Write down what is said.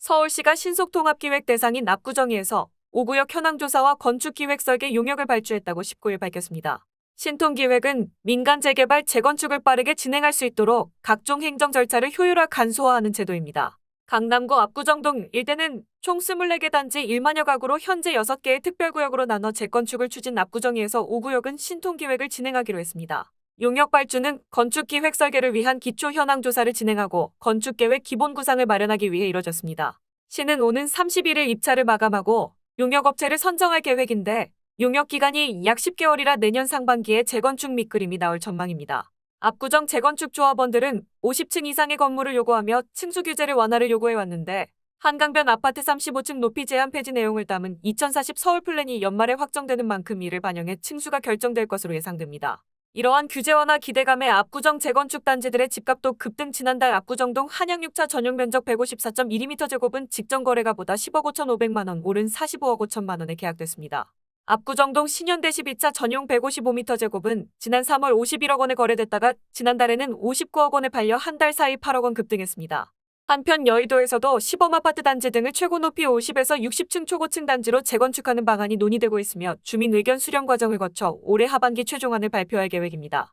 서울시가 신속통합기획 대상인 압구정리에서 5구역 현황조사와 건축기획 설계 용역을 발주했다고 19일 밝혔습니다. 신통기획은 민간 재개발, 재건축을 빠르게 진행할 수 있도록 각종 행정 절차를 효율화 간소화하는 제도입니다. 강남구 압구정동 일대는 총 24개 단지 1만여 가구로 현재 6개의 특별구역으로 나눠 재건축을 추진 압구정리에서 5구역은 신통기획을 진행하기로 했습니다. 용역 발주는 건축기획 설계를 위한 기초 현황 조사를 진행하고 건축계획 기본 구상을 마련하기 위해 이뤄졌습니다. 시는 오는 31일 입찰을 마감하고 용역업체를 선정할 계획인데 용역 기간이 약 10개월이라 내년 상반기에 재건축 밑그림이 나올 전망입니다. 압구정 재건축 조합원들은 50층 이상의 건물을 요구하며 층수 규제를 완화를 요구해왔는데 한강변 아파트 35층 높이 제한 폐지 내용을 담은 2040 서울 플랜이 연말에 확정되는 만큼 이를 반영해 층수가 결정될 것으로 예상됩니다. 이러한 규제 완화 기대감에 압구정 재건축 단지들의 집값도 급등 지난달 압구정동 한양 6차 전용 면적 154.1m 제곱은 직전 거래가 보다 10억 5,500만 원 오른 45억 5천만 원에 계약됐습니다. 압구정동 신현대 12차 전용 155m 제곱은 지난 3월 51억 원에 거래됐다가 지난달에는 59억 원에 팔려 한 달 사이 8억 원 급등했습니다. 한편 여의도에서도 시범 아파트 단지 등을 최고 높이 50에서 60층 초고층 단지로 재건축하는 방안이 논의되고 있으며 주민 의견 수렴 과정을 거쳐 올해 하반기 최종안을 발표할 계획입니다.